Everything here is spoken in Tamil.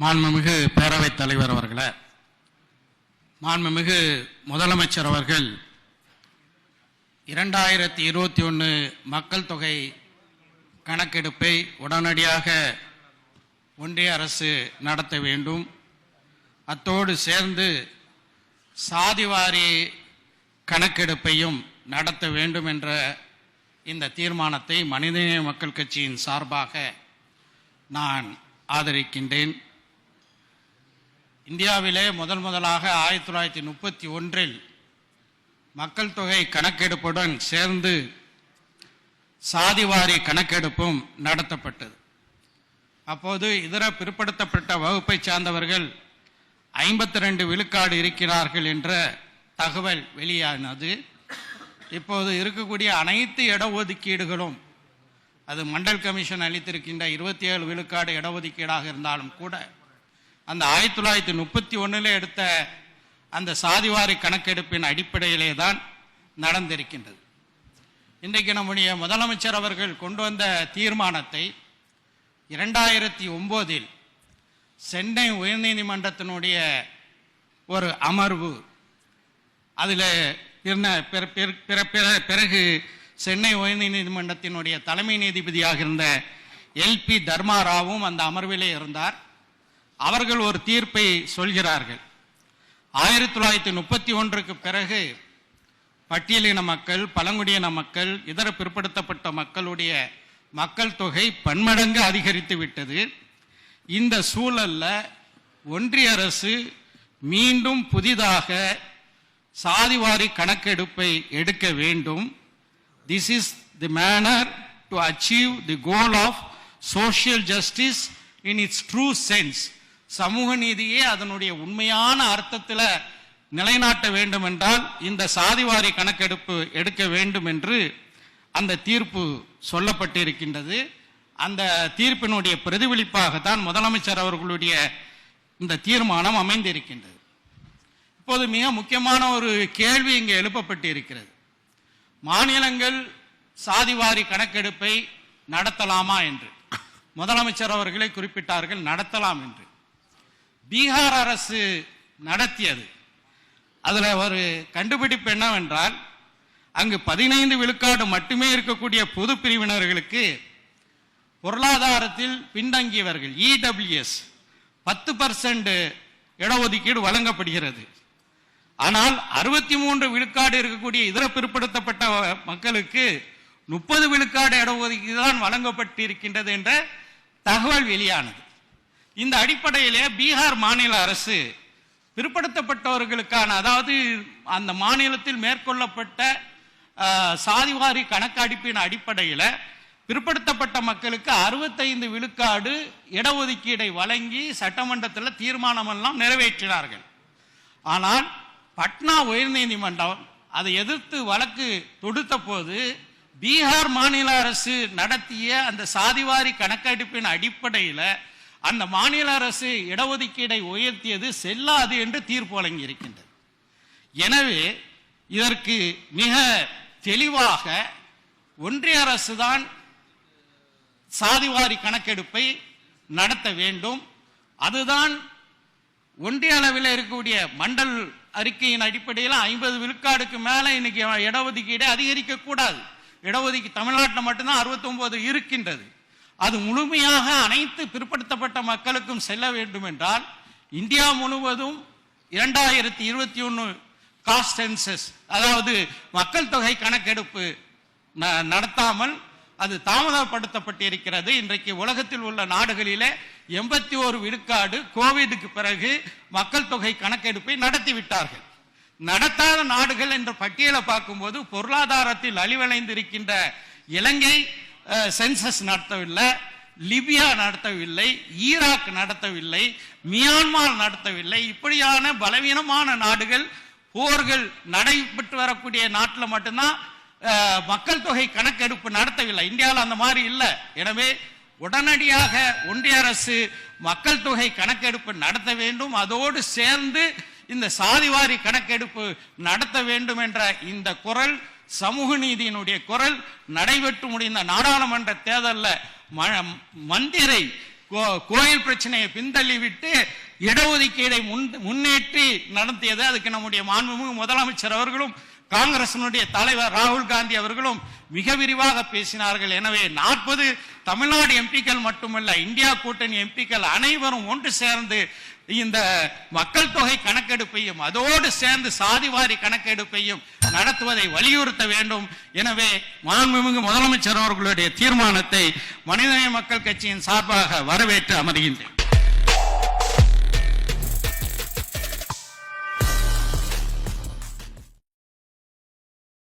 மாண்புமிகு பேரவைத் தலைவர் அவர்களே மாண்புமிகு முதலமைச்சர் அவர்கள் இரண்டாயிரத்தி இருபத்தி ஒன்று மக்கள் தொகை கணக்கெடுப்பை உடனடியாக ஒன்றிய அரசு நடத்த வேண்டும். அத்தோடு சேர்ந்து சாதிவாரி கணக்கெடுப்பையும் நடத்த வேண்டும் என்ற இந்த தீர்மானத்தை மனிதநேய மக்கள் கட்சியின் சார்பாக நான் ஆதரிக்கின்றேன். இந்தியாவிலே முதல் முதலாக ஆயிரத்தி தொள்ளாயிரத்தி முப்பத்தி ஒன்றில் மக்கள் தொகை கணக்கெடுப்புடன் சேர்ந்து சாதிவாரி கணக்கெடுப்பும் நடத்தப்பட்டது. அப்போது இதர பிற்படுத்தப்பட்ட வகுப்பை சார்ந்தவர்கள் ஐம்பத்தி ரெண்டு விழுக்காடு இருக்கிறார்கள் என்ற தகவல் வெளியானது. இப்போது இருக்கக்கூடிய அனைத்து இடஒதுக்கீடுகளும் அது மண்டல் கமிஷன் அளித்திருக்கின்ற இருபத்தி ஏழு விழுக்காடு இடஒதுக்கீடாக இருந்தாலும் கூட அந்த ஆயிரத்தி தொள்ளாயிரத்தி முப்பத்தி ஒன்றில் எடுத்த அந்த சாதிவாரி கணக்கெடுப்பின் அடிப்படையிலே தான் நடந்திருக்கின்றது. இன்றைக்கு நம்முடைய முதலமைச்சர் அவர்கள் கொண்டு வந்த தீர்மானத்தை இரண்டாயிரத்தி ஒம்போதில் சென்னை உயர்நீதிமன்றத்தினுடைய ஒரு அமர்வு அதில் பிறகு சென்னை உயர்நீதிமன்றத்தினுடைய தலைமை நீதிபதியாக இருந்த எல்பி தர்மாராவும் அந்த அமர்விலே இருந்தார். அவர்கள் ஒரு தீர்ப்பை சொல்கிறார்கள். ஆயிரத்தி தொள்ளாயிரத்தி முப்பத்தி ஒன்றுக்கு பிறகு பட்டியலின மக்கள் பழங்குடியின மக்கள் இதர பிற்படுத்தப்பட்ட மக்களுடைய மக்கள் தொகை பன்மடங்கு அதிகரித்து விட்டது. இந்த சூழலில் ஒன்றிய அரசு மீண்டும் புதிதாக சாதிவாரி கணக்கெடுப்பை எடுக்க வேண்டும். This is the manner to achieve the goal of social justice in its true sense சமூக நீதியே அதனுடைய உண்மையான அர்த்தத்தில் நிலைநாட்ட வேண்டும் என்றால் இந்த சாதிவாரி கணக்கெடுப்பு எடுக்க வேண்டும் என்று அந்த தீர்ப்பு சொல்லப்பட்டிருக்கின்றது. அந்த தீர்ப்பினுடைய பிரதிபலிப்பாகத்தான் முதலமைச்சர் அவர்களுடைய இந்த தீர்மானம் அமைந்திருக்கின்றது. இப்போது மிக முக்கியமான ஒரு கேள்வி இங்கே எழுப்பப்பட்டிருக்கிறது. மாநிலங்கள் சாதிவாரி கணக்கெடுப்பை நடத்தலாமா என்று? முதலமைச்சர் அவர்களை குறிப்பிட்டார்கள் நடத்தலாம் என்று. பீகார் அரசு நடத்தியது. அதில் ஒரு கண்டுபிடிப்பு என்னவென்றால் அங்கு பதினைந்து விழுக்காடு மட்டுமே இருக்கக்கூடிய பொது பிரிவினர்களுக்கு பொருளாதாரத்தில் பின்தங்கியவர்கள் இடபிள்யூஎஸ் பத்து பர்சன்ட் இடஒதுக்கீடு வழங்கப்படுகிறது. ஆனால் அறுபத்தி மூன்று விழுக்காடு இருக்கக்கூடிய இதர பிற்படுத்தப்பட்ட மக்களுக்கு முப்பது விழுக்காடு இடஒதுக்கீடு தான் வழங்கப்பட்டிருக்கின்றது என்ற தகவல் வெளியானது. இந்த அடிப்படையிலே பீகார் மாநில அரசு பிற்படுத்தப்பட்டவர்களுக்கான அதாவது அந்த மாநிலத்தில் மேற்கொள்ளப்பட்ட சாதிவாரி கணக்கெடுப்பின் அடிப்படையில் பிற்படுத்தப்பட்ட மக்களுக்கு அறுபத்தைந்து விழுக்காடு இடஒதுக்கீடை வழங்கி சட்டமன்றத்தில் தீர்மானமெல்லாம் நிறைவேற்றினார்கள். ஆனால் பட்னா உயர்நீதிமன்றம் அதை எதிர்த்து வழக்கு தொடுத்த போது பீகார் மாநில அரசு நடத்திய அந்த சாதிவாரி கணக்கெடுப்பின் அடிப்படையில் அந்த மாநில அரசு இடஒதுக்கீடை உயர்த்தியது செல்லாது என்று தீர்ப்பு வழங்கியிருக்கின்றது. எனவே இதற்கு மிக தெளிவாக ஒன்றிய அரசு தான் சாதிவாரி கணக்கெடுப்பை நடத்த வேண்டும். அதுதான் ஒன்றிய அளவில் இருக்கக்கூடிய மண்டல் அறிக்கையின் அடிப்படையில் ஐம்பது விழுக்காடுக்கு மேலே இன்னைக்கு இடஒதுக்கீடை அதிகரிக்கக்கூடாது. இடஒதுக்கீடு தமிழ்நாட்டில் மட்டும்தான் அறுபத்தொம்போது இருக்கின்றது. அது முழுமையாக அனைத்து பிற்படுத்தப்பட்ட மக்களுக்கும் செல்ல வேண்டும் என்றால் இந்தியா முழுவதும் இரண்டாயிரத்தி இருபத்தி ஒன்று காஸ்ட் சென்சஸ் அதாவது மக்கள் தொகை கணக்கெடுப்பு நடத்தாமல் அது தாமதப்படுத்தப்பட்டிருக்கிறது. இன்றைக்கு உலகத்தில் உள்ள நாடுகளிலே எண்பத்தி ஒரு விழுக்காடு கோவிடுக்கு பிறகு மக்கள் தொகை கணக்கெடுப்பை நடத்திவிட்டார்கள். நடத்தாத நாடுகள் என்ற பட்டியலை பார்க்கும்போது பொருளாதாரத்தில் அழிவடைந்திருக்கின்ற இலங்கை சென்சஸ் நடத்தவில்லை லிபியா நடத்தவில்லை ஈராக் நடத்தவில்லை மியான்மார் நடத்தவில்லை. இப்படியான பலவீனமான நாடுகள் போர்கள் நடைபெற்று வரக்கூடிய நாட்டில் மட்டும்தான் மக்கள் தொகை கணக்கெடுப்பு நடத்தவில்லை. இந்தியாவில் அந்த மாதிரி இல்லை. எனவே உடனடியாக ஒன்றிய அரசு மக்கள் தொகை கணக்கெடுப்பு நடத்த வேண்டும். அதோடு சேர்ந்து இந்த சாதிவாரி கணக்கெடுப்பு நடத்த வேண்டும் என்ற இந்த குரல் சமூக நீதியினுடைய குரல் நடைபெற்று முடிந்த நாடாளுமன்ற தேர்தலில் மந்திரை கோ- கோயில் பிரச்சனையை பின்தள்ளி விட்டு இடஒதுக்கீடை முன் முன்னேற்றி நடத்தியது. அதுக்கு நம்முடைய மாண்புமிகு முதலமைச்சர் அவர்களும் காங்கிரசினுடைய தலைவர் ராகுல் காந்தி அவர்களும் மிக விரிவாக பேசினார்கள். எனவே நாற்பது தமிழ்நாடு எம்பிக்கள் மட்டுமல்ல இந்தியா கூட்டணி எம்பிக்கள் அனைவரும் ஒன்று சேர்ந்து இந்த மக்கள் தொகை கணக்கெடுப்பையும் அதோடு சேர்ந்து சாதிவாரி கணக்கெடுப்பையும் நடத்துவதை வலியுறுத்த வேண்டும். எனவே மாண்புமிகு முதலமைச்சர் அவர்களுடைய தீர்மானத்தை மனிதநேய மக்கள் கட்சியின் சார்பாக வரவேற்று அமர்கின்றேன்.